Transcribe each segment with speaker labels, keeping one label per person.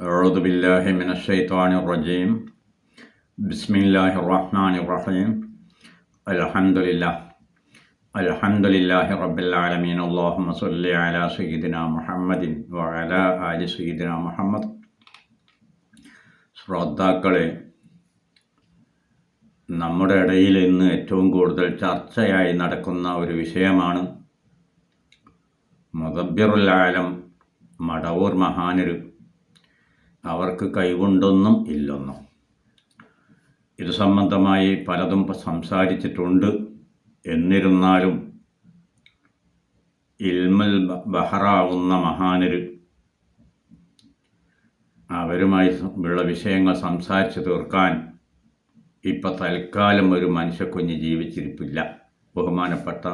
Speaker 1: أعوذ بالله من الشيطان الرجيم بسم الله الرحمن الرحيم الحمد لله الحمد لله رب العالمين اللهم صل على سيدنا محمد وعلى آل سيدنا محمد ശ്രോതാക്കളെ നമ്മുടെ ഇടയിൽ ഇന്ന് ഏറ്റവും കൂടുതൽ ചർച്ചയായി നടക്കുന്ന ഒരു വിഷയമാണ് മുദബ്ബിറുൽ ആലം മടവൂർ മഹാനര് അവർക്ക് കൈകൊണ്ടൊന്നും ഇല്ലെന്നും. ഇത് സംബന്ധമായി പലതും സംസാരിച്ചിട്ടുണ്ട്. എന്നിരുന്നാലും ഇൽമൽ ബഹറാവുന്ന മഹാനര് അവരുമായി ഉള്ള വിഷയങ്ങൾ സംസാരിച്ചു തീർക്കാൻ ഇപ്പം തൽക്കാലം ഒരു മനുഷ്യക്കുഞ്ഞ് ജീവിച്ചിരിപ്പില്ല. ബഹുമാനപ്പെട്ട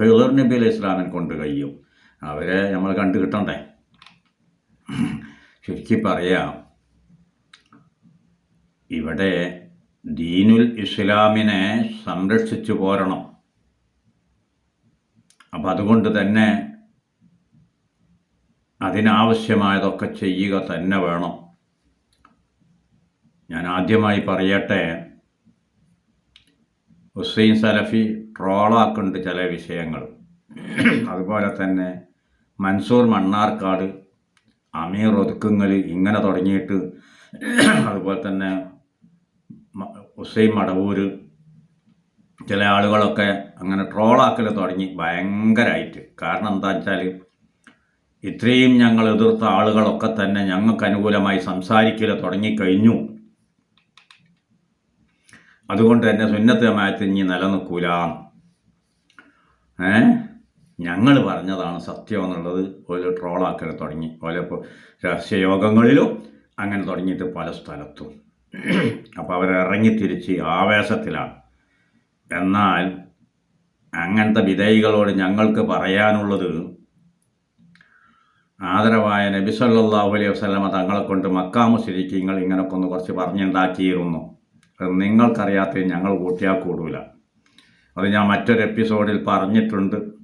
Speaker 1: കൈർ നബി അലൈഹി ഇസ്ലാമിനെ കൊണ്ട് കഴിയും. അവരെ നമ്മൾ കണ്ടു കിട്ടണ്ടേ ചുരുക്കി പറയാം. ഇവിടെ ദീനുൽ ഇസ്ലാമിനെ സംരക്ഷിച്ചു പോരണം. അപ്പം അതുകൊണ്ട് തന്നെ അതിനാവശ്യമായതൊക്കെ ചെയ്യുക തന്നെ വേണം. ഞാൻ ആദ്യമായി പറയട്ടെ ഹുസൈൻ സലഫി ട്രോളാക്കുന്നുണ്ട് ചില വിഷയങ്ങൾ. അതുപോലെ തന്നെ മൻസൂർ മണ്ണാർക്കാട് അമീർ ഒതുക്കുങ്ങൽ ഇങ്ങനെ തുടങ്ങിയിട്ട് അതുപോലെ തന്നെ ഹുസൈൻ മടവൂര് ചില ആളുകളൊക്കെ അങ്ങനെ ട്രോളാക്കൽ തുടങ്ങി ഭയങ്കരമായിട്ട് കാരണം എന്താ വെച്ചാൽ ഇത്രയും ഞങ്ങൾ എതിർത്ത ആളുകളൊക്കെ തന്നെ ഞങ്ങൾക്ക് അനുകൂലമായി സംസാരിക്കൽ തുടങ്ങിക്കഴിഞ്ഞു. അതുകൊണ്ട് തന്നെ സുന്നത്ത് ജമാഅത്ത് ഇനി നിലനിൽക്കൂല. ഏ? ഞങ്ങൾ പറഞ്ഞതാണ് സത്യം എന്നുള്ളത് ഒരു ട്രോളാക്കൽ തുടങ്ങി ഓലെ ഇപ്പോൾ രഹസ്യയോഗങ്ങളിലും അങ്ങനെ തുടങ്ങിയിട്ട് പല സ്ഥലത്തും. അപ്പോൾ അവരിറങ്ങി തിരിച്ച് ആവേശത്തിലാണ്. എന്നാൽ അങ്ങനത്തെ വിധേയികളോട് ഞങ്ങൾക്ക് പറയാനുള്ളത് ആദരവായ നബി സല്ലല്ലാഹു അലൈഹി വസല്ലമ തങ്ങളെ കൊണ്ട് മക്കാമു നിങ്ങൾ ഇങ്ങനൊക്കെ ഒന്ന് കുറച്ച് പറഞ്ഞുണ്ടാക്കിയിരുന്നു. അത് നിങ്ങൾക്കറിയാത്ത ഞങ്ങൾ കൂട്ടിയാൽ കൂടൂല. അത് ഞാൻ മറ്റൊരു എപ്പിസോഡിൽ പറഞ്ഞിട്ടുണ്ട്.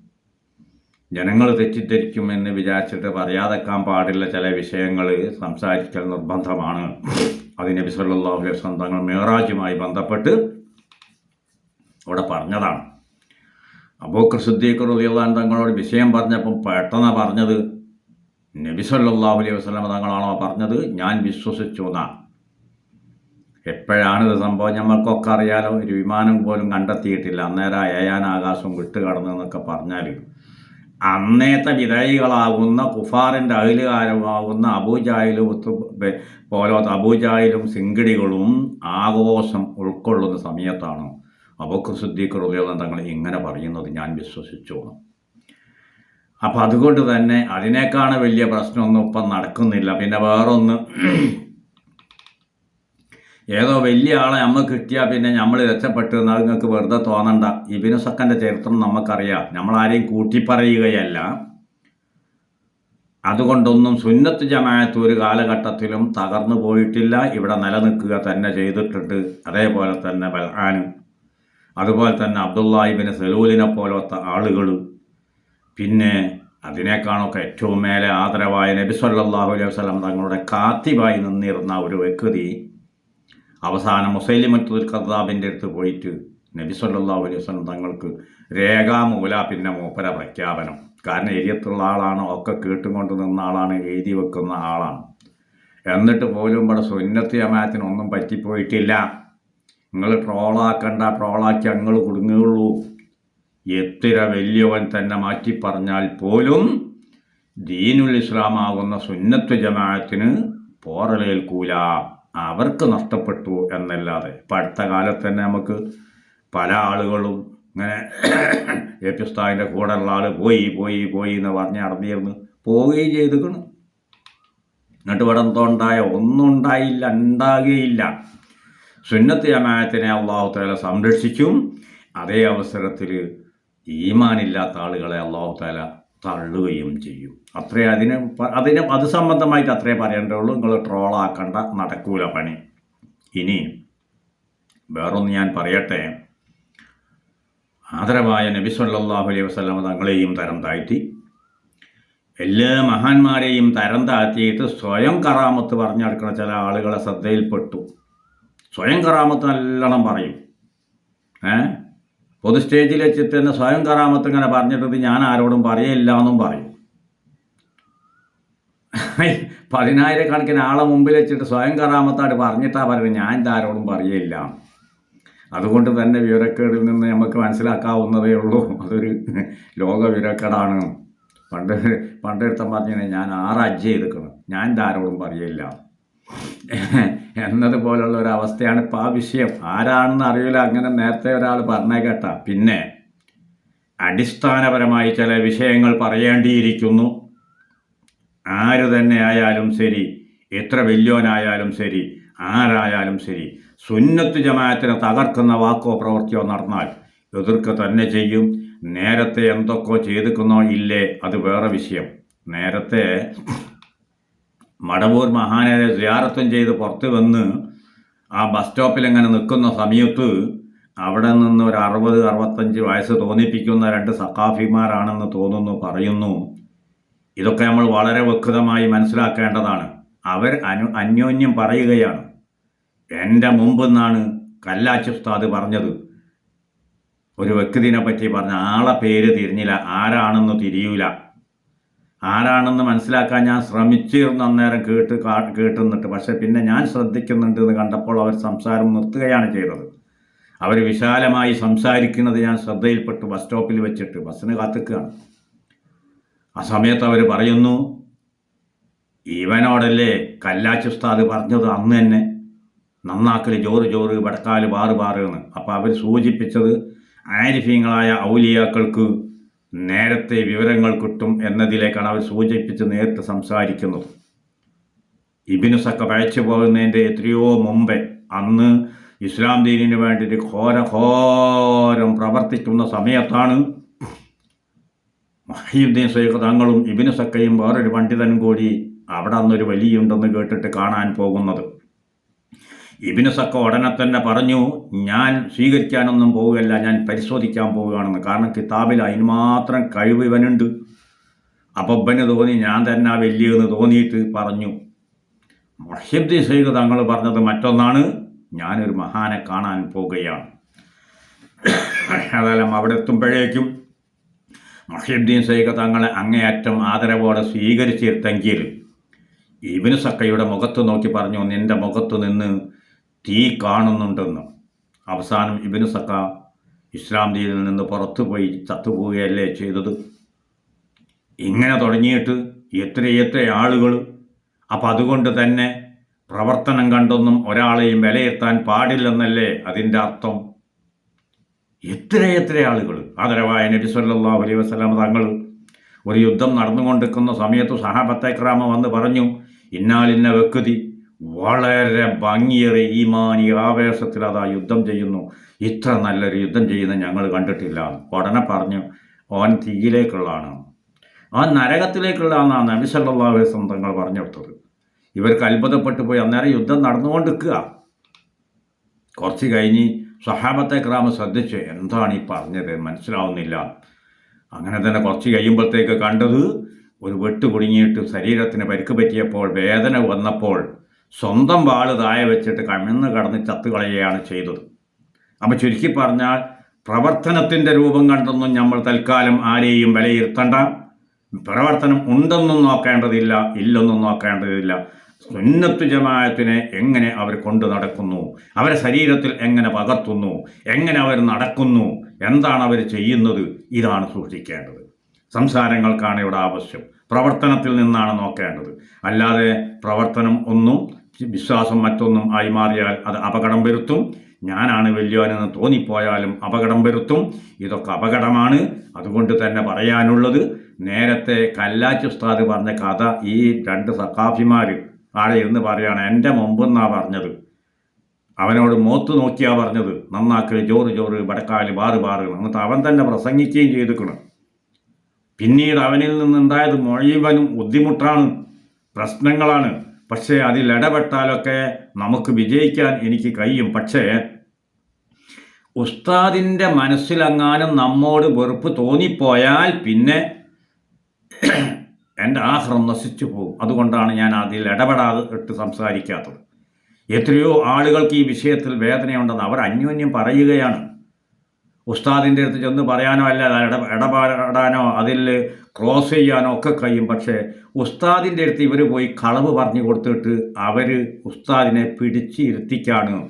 Speaker 1: ജനങ്ങൾ തെറ്റിദ്ധരിക്കുമെന്ന് വിചാരിച്ചിട്ട് പറയാതെക്കാൻ പാടില്ല ചില വിഷയങ്ങൾ സംസാരിക്കൽ നിർബന്ധമാണ്. അത് നബി അലൈഹി വസ്ലം തങ്ങൾ മേറാജുമായി ബന്ധപ്പെട്ട് അവിടെ പറഞ്ഞതാണ്. അബൂക്കർ സിദ്ദീഖ് അൻഹു തങ്ങളോട് വിഷയം പറഞ്ഞപ്പം പെട്ടെന്ന് പറഞ്ഞത് നബി സല്ലല്ലാഹു അലൈഹി വസ്ലം തങ്ങളാണോ പറഞ്ഞത്? ഞാൻ വിശ്വസിച്ചു എന്നാണ്. എപ്പോഴാണ് സംഭവം? ഞമ്മൾക്കൊക്കെ അറിയാലോ ഒരു വിമാനം പോലും കണ്ടെത്തിയിട്ടില്ല. അന്നേരം അയയാൻ ആകാശം വിട്ട് എന്നൊക്കെ പറഞ്ഞാൽ അന്നേത്തെ വിധേയികളാകുന്ന കുഫാറിന്റെ അഖിലുകാരമാകുന്ന അബൂജായിലും പോലത്തെ അബൂജായിലും സിങ്കിടികളും ആഘോഷം ഉൾക്കൊള്ളുന്ന സമയത്താണ് അബൂക്കർ സിദ്ദീഖ് അൻഹു തങ്ങൾ ഇങ്ങനെ പറയുന്നത്. ഞാൻ വിശ്വസിച്ചു അപ്പം അതുകൊണ്ട് തന്നെ അതിനേക്കാണ് വലിയ പ്രശ്നമൊന്നും ഇപ്പം നടക്കുന്നില്ല. പിന്നെ വേറൊന്ന് ഏതോ വലിയ ആളെ നമ്മൾ കിട്ടിയാൽ പിന്നെ നമ്മൾ രക്ഷപ്പെട്ടു എന്നാൽ നിങ്ങൾക്ക് വെറുതെ തോന്നണ്ട. ഇബിനു സക്കന്റെ ചരിത്രം നമുക്കറിയാം. നമ്മളാരെയും കൂട്ടിപ്പറയുകയല്ല. അതുകൊണ്ടൊന്നും സുന്നത്ത് ജമാഅത്ത് ഒരു കാലഘട്ടത്തിലും തകർന്നു പോയിട്ടില്ല. ഇവിടെ നിലനിൽക്കുക തന്നെ ചെയ്തിട്ടുണ്ട്. അതേപോലെ തന്നെ ബൽഹാനും അതുപോലെ തന്നെ അബ്ദുല്ലാഹിബിന് സലൂലിനെ പോലത്തെ ആളുകൾ പിന്നെ അതിനേക്കാളൊക്കെ ഏറ്റവും മേലെ ആദരവായ നബി സല്ലല്ലാഹു അലൈഹി വസ്ലം തങ്ങളുടെ കാത്തിബായി നിന്നിരുന്ന ഒരു വ്യക്തി അവസാനം മുസൈലിമത്തുൽ കദ്ദാബിന്റെ അടുത്ത് പോയിട്ട് നബി സല്ലാ അലൈഹി വസല്ലം തങ്ങൾക്ക് രേഖാമൂല പിന്നെ മൂപ്പര പ്രഖ്യാപനം. കാരണം എരിയത്തുള്ള ആളാണ്? ഒക്കെ കേട്ടുകൊണ്ട് നിന്ന ആളാണ് എഴുതി വെക്കുന്ന ആളാണ്. എന്നിട്ട് പോലും ഇവിടെ സുന്നത്ത് ജമാഅത്തിനൊന്നും പറ്റിപ്പോയിട്ടില്ല. നിങ്ങൾ ട്രോളാക്കണ്ട ട്രോളാക്കി അങ്ങൾ കുടുങ്ങുകയുള്ളൂ. എത്ര വലിയവൻ തന്നെ മാറ്റി പറഞ്ഞാൽ പോലും ദീനുൽ ഇസ്ലാമാകുന്ന സുന്നത്ത് ജമാഅത്തിന് പോറലേൽക്കൂല. അവർക്ക് നഷ്ടപ്പെട്ടു എന്നല്ലാതെ ഇപ്പം അടുത്ത കാലത്ത് തന്നെ നമുക്ക് പല ആളുകളും ഇങ്ങനെ എ പി ഉസ്താദിന്റെ കൂടെയുള്ള ആൾ പോയി പോയി പോയി എന്ന് പറഞ്ഞ് നടന്നിരുന്നു പോവുകയും ചെയ്തിക്കണ് എന്നിട്ട് ഇവിടെ എന്തോ ഉണ്ടായ? ഒന്നും ഉണ്ടായില്ല ഉണ്ടാകുകയില്ല. സുന്നത്ത് ജമായത്തിനെ അള്ളാഹു താല സംരക്ഷിക്കും അതേ അവസരത്തിൽ ഈമാനില്ലാത്ത ആളുകളെ അള്ളാഹു താല തള്ളുകയും ചെയ്യും. അത്രേ അതിന് അതിനെ അത് സംബന്ധമായിട്ട് അത്രേ പറയേണ്ടതുള്ളൂ. നിങ്ങൾ ട്രോളാക്കണ്ട നടക്കൂല പണി. ഇനി വേറൊന്ന് ഞാൻ പറയട്ടെ. ആദരവായ നബി സല്ലാഹു അലൈഹി വസ്ലം തങ്ങളെയും തരം താഴ്ത്തി എല്ലാ മഹാന്മാരെയും തരം താഴ്ത്തിയിട്ട് സ്വയം കറാമത്ത് പറഞ്ഞെടുക്കുന്ന ചില ആളുകളെ ശ്രദ്ധയിൽപ്പെട്ടു. സ്വയം കറാമത്ത് നല്ലോണം പറയും. ഏ? പൊതു സ്റ്റേജിൽ വെച്ചിട്ട് തന്നെ സ്വയം കറാമത്ത് ഇങ്ങനെ പറഞ്ഞിട്ടത് ഞാൻ ആരോടും പറയില്ല എന്നും പറയും പതിനായിരക്കണക്കിന് ആളെ മുമ്പിൽ വെച്ചിട്ട് സ്വയം കറാമത്തായിട്ട് പറഞ്ഞിട്ടാ പറയുന്നത്. ഞാൻ ഇതാരോടും പറയില്ല അതുകൊണ്ട് തന്നെ വിവരക്കേടിൽ നിന്ന് നമുക്ക് മനസ്സിലാക്കാവുന്നതേ ഉള്ളൂ. അതൊരു ലോക വിവരക്കേടാണ്. പണ്ട് പണ്ടെടുത്തം പറഞ്ഞു ഞാൻ ആറ് അജ്ജ് ചെയ്തിക്കണം ഞാൻ ഇതാരോടും പറയില്ല എന്നതുപോലുള്ള ഒരു അവസ്ഥയാണ് ഇപ്പോൾ ആ വിഷയം. ആരാണെന്ന് അറിയില്ല. അങ്ങനെ നേരത്തെ ഒരാൾ പറഞ്ഞേ കേട്ട. പിന്നെ അടിസ്ഥാനപരമായി ചില വിഷയങ്ങൾ പറയേണ്ടിയിരിക്കുന്നു. ആര് തന്നെ ആയാലും ശരി എത്ര വലിയോനായാലും ശരി ആരായാലും ശരി സുന്നത്ത് ജമാഅത്തിനെ തകർക്കുന്ന വാക്കോ പ്രവൃത്തിയോ നടന്നാൽ എതിർക്കുക തന്നെ ചെയ്യും. നേരത്തെ എന്തൊക്കെ ചെയ്തിക്കുന്നോ ഇല്ലേ? അത് വേറെ വിഷയം. നേരത്തെ മടവൂർ മഹാനരെ സിയാറത്തും ചെയ്ത് പുറത്ത് വന്ന് ആ ബസ് സ്റ്റോപ്പിൽ അങ്ങനെ നിൽക്കുന്ന സമയത്ത് അവിടെ നിന്ന് ഒരു അറുപത് അറുപത്തഞ്ച് വയസ്സ് തോന്നിപ്പിക്കുന്ന രണ്ട് സഖാഫിമാരാണെന്ന് തോന്നുന്നു പറയുന്നു. ഇതൊക്കെ നമ്മൾ വളരെ വ്യക്തമായി മനസ്സിലാക്കേണ്ടതാണ്. അവർ അനു അന്യോന്യം പറയുകയാണ്. എന്റെ മുമ്പെന്നാണ് കല്ലാച്ചി ഉസ്താദ് പറഞ്ഞത്. ഒരു വ്യക്തിനെ പറ്റി പറഞ്ഞ ആളെ പേര് തിരിഞ്ഞില്ല. ആരാണെന്ന് തിരിയൂല. ആരാണെന്ന് മനസ്സിലാക്കാൻ ഞാൻ ശ്രമിച്ചിരുന്നു അന്നേരം കേട്ട് കാ- കേട്ടുന്നിട്ട്. പക്ഷെ പിന്നെ ഞാൻ ശ്രദ്ധിക്കുന്നുണ്ട് എന്ന് കണ്ടപ്പോൾ അവർ സംസാരം നിർത്തുകയാണ് ചെയ്തത്. അവർ വിശാലമായി സംസാരിക്കുന്നത് ഞാൻ ശ്രദ്ധയിൽപ്പെട്ടു ബസ് സ്റ്റോപ്പിൽ വെച്ചിട്ട് ബസ്സിന് കാത്തിക്കുകയാണ്. ആ സമയത്ത് അവർ പറയുന്നു ഇവനോടല്ലേ കല്ലാച്ചി ഉസ്താദ് പറഞ്ഞത് അന്ന് തന്നെ? നന്നാക്കൽ ജോറ് ജോറ് വടക്കാൽ ബാറ് ബാറ് എന്ന്. അപ്പോൾ അവർ സൂചിപ്പിച്ചത് ആരിഫീങ്ങളായ ഔലിയാക്കൾക്ക് നേരത്തെ വിവരങ്ങൾ കിട്ടും എന്നതിലേക്കാണ് അവർ സൂചിപ്പിച്ച് നേരിട്ട് സംസാരിക്കുന്നത്. ഇബിനു സക്ക പഴച്ചു പോകുന്നതിന്റെ എത്രയോ മുമ്പേ അന്ന് ഇസ്ലാം ദീനിന് വേണ്ടിയിട്ട് ഘോരഘോരം പ്രവർത്തിക്കുന്ന സമയത്താണ് മഹീദ്ദീൻ സൈഖ് തങ്ങളും ഇബിനു സക്കയും വേറൊരു പണ്ഡിതനും കൂടി അവിടെ അന്നൊരു വലിയുണ്ടെന്ന് കേട്ടിട്ട് കാണാൻ പോകുന്നത്. ഇബിനു ഉടനെ തന്നെ പറഞ്ഞു ഞാൻ സ്വീകരിക്കാനൊന്നും പോവുകയല്ല ഞാൻ പരിശോധിക്കാൻ പോവുകയാണെന്ന്. കാരണം കിതാബിൽ അതിന് മാത്രം കഴിവ് ഇവനുണ്ട്. അപ്പോൾ ഇവന് തോന്നി ഞാൻ തന്നെ വലിയെന്ന് തോന്നിയിട്ട് പറഞ്ഞു. മൊഹിദ്ദീൻ സൈഖ് തങ്ങൾ പറഞ്ഞത് മറ്റൊന്നാണ് ഞാനൊരു മഹാനെ കാണാൻ പോവുകയാണ്. അതെല്ലാം അവിടെ എത്തുമ്പോഴേക്കും മൊഹിദ്ദീൻ സൈഖ് തങ്ങളെ അങ്ങേയറ്റം ആദരവോടെ സ്വീകരിച്ചിരുത്തെങ്കിൽ ഇബിന് സക്കയുടെ മുഖത്ത് നോക്കി പറഞ്ഞു നിന്റെ മുഖത്ത് നിന്ന് തീ കാണുന്നുണ്ടെന്ന് അവസാനം ഇബിന് സക്ക ഇസ്ലാം ദീനിൽ നിന്ന് പുറത്തുപോയി ചത്തുപോവുകയല്ലേ ചെയ്തത്? ഇങ്ങനെ തുടങ്ങിയിട്ട് എത്രയെത്ര ആളുകൾ അപ്പം അതുകൊണ്ട് തന്നെ പ്രവർത്തനം കണ്ടൊന്നും ഒരാളെയും വിലയിരുത്താൻ പാടില്ലെന്നല്ലേ അതിന്റെ അർത്ഥം? എത്രയെത്ര ആളുകൾ ആദരവായ നബി സല്ലല്ലാഹു അലൈഹി വസല്ലം തങ്ങൾ ഒരു യുദ്ധം നടന്നുകൊണ്ടിരിക്കുന്ന സമയത്ത് സഹാബത്തെ ക്രാമം വന്ന് പറഞ്ഞു ഇന്നാലിന്ന വ്യക്തി വളരെ ഭംഗിയേറെ ഈമാനി ആവേശത്തിൽ അതാ യുദ്ധം ചെയ്യുന്നു. ഇത്ര നല്ലൊരു യുദ്ധം ചെയ്യുന്ന ഞങ്ങൾ കണ്ടിട്ടില്ല. ഉടനെ പറഞ്ഞു ഓൻ തീയിലേക്കുള്ളതാണ്. ആ നരകത്തിലേക്കുള്ളതാണെന്നാണ് നബി വസല്ലം തങ്ങൾ പറഞ്ഞെടുത്തത് ഇവർക്ക് അത്ഭുതപ്പെട്ടു പോയി. അന്നേരം യുദ്ധം നടന്നുകൊണ്ടിരിക്കുക. കുറച്ച് കഴിഞ്ഞ് സഹാബത്തെ ക്രാമ ശ്രദ്ധിച്ച് എന്താണ് ഈ പറഞ്ഞത് മനസ്സിലാവുന്നില്ല. അങ്ങനെ തന്നെ കുറച്ച് കഴിയുമ്പോഴത്തേക്ക് കണ്ടത് ഒരു വെട്ട് കുടുങ്ങിയിട്ട് ശരീരത്തിന് പരിക്ക് പറ്റിയപ്പോൾ വേദന വന്നപ്പോൾ സ്വന്തം വാൾ താഴെ വെച്ചിട്ട് കമിഴ്ന്ന് കടന്ന് ചത്തുകളയുകയാണ് ചെയ്തത്. അപ്പോൾ ചുരുക്കി പറഞ്ഞാൽ പ്രവർത്തനത്തിന്റെ രൂപം കണ്ടൊന്നും നമ്മൾ തൽക്കാലം ആരെയും വിലയിരുത്തണ്ട. പ്രവർത്തനം ഉണ്ടെന്നും നോക്കേണ്ടതില്ല ഇല്ലെന്നും നോക്കേണ്ടതില്ല. സുന്നത്ത് ജമാഅത്തിനെ എങ്ങനെ അവർ കൊണ്ടു നടക്കുന്നു? അവരെ ശരീരത്തിൽ എങ്ങനെ പകർത്തുന്നു? എങ്ങനെ അവർ നടക്കുന്നു? എന്താണ് അവർ ചെയ്യുന്നത്? ഇതാണ് സൂക്ഷിക്കേണ്ടത്. സംസാരങ്ങൾക്കാണ് ഇവിടെ ആവശ്യം. പ്രവർത്തനത്തിൽ നിന്നാണ് നോക്കേണ്ടത്. അല്ലാതെ പ്രവർത്തനം ഒന്നും വിശ്വാസം മറ്റൊന്നും ആയി മാറിയാൽ അത് അപകടം വരുത്തും. ഞാനാണ് വലിയവനെന്ന് തോന്നിപ്പോയാലും അപകടം വരുത്തും. ഇതൊക്കെ അപകടമാണ്. അതുകൊണ്ട് തന്നെ പറയാനുള്ളത് നേരത്തെ കല്ലാച്ചി ഉസ്താദ് പറഞ്ഞ കഥ ഈ രണ്ട് സഖാഫിമാർ ആടെ ഇരുന്ന് പറയാണ് എന്റെ മുമ്പെന്നാണ് പറഞ്ഞത്. അവനോട് മോത്ത് നോക്കിയാ പറഞ്ഞത്. നന്നാക്ക് ജോറ് ജോറ് വടക്കാൽ ബാറ് ബാറ്. എന്നിട്ട് അവൻ തന്നെ പ്രസംഗിക്കുകയും ചെയ്തിക്കണം. പിന്നീട് അവനിൽ നിന്നുണ്ടായത് മുഴുവനും ബുദ്ധിമുട്ടാണ് പ്രശ്നങ്ങളാണ്. പക്ഷേ അതിൽ ഇടപെട്ടാലൊക്കെ നമുക്ക് വിജയിക്കാൻ എനിക്ക് കഴിയും. പക്ഷേ ഉസ്താദിന്റെ മനസ്സിലങ്ങാനും നമ്മോട് വെറുപ്പ് തോന്നിപ്പോയാൽ പിന്നെ എന്റെ ആഹ്റം നശിച്ചു പോകും. അതുകൊണ്ടാണ് ഞാൻ അതിൽ ഇടപെടാതെ ഇട്ട് സംസാരിക്കാത്തത്. എത്രയോ ആളുകൾക്ക് ഈ വിഷയത്തിൽ വേദനയുണ്ടെന്ന് അവർ അന്യോന്യം പറയുകയാണ്. ഉസ്താദിന്റെ അടുത്ത് ചെന്ന് പറയാനോ അല്ല ഇട ഇടപാടാനോ അതിൽ ക്രോസ് ചെയ്യാനോ ഒക്കെ കഴിയും. പക്ഷേ ഉസ്താദിന്റെ അടുത്ത് ഇവർ പോയി കളവ് പറഞ്ഞു കൊടുത്തിട്ട് അവർ ഉസ്താദിനെ പിടിച്ചിരുത്തിക്കാണ്.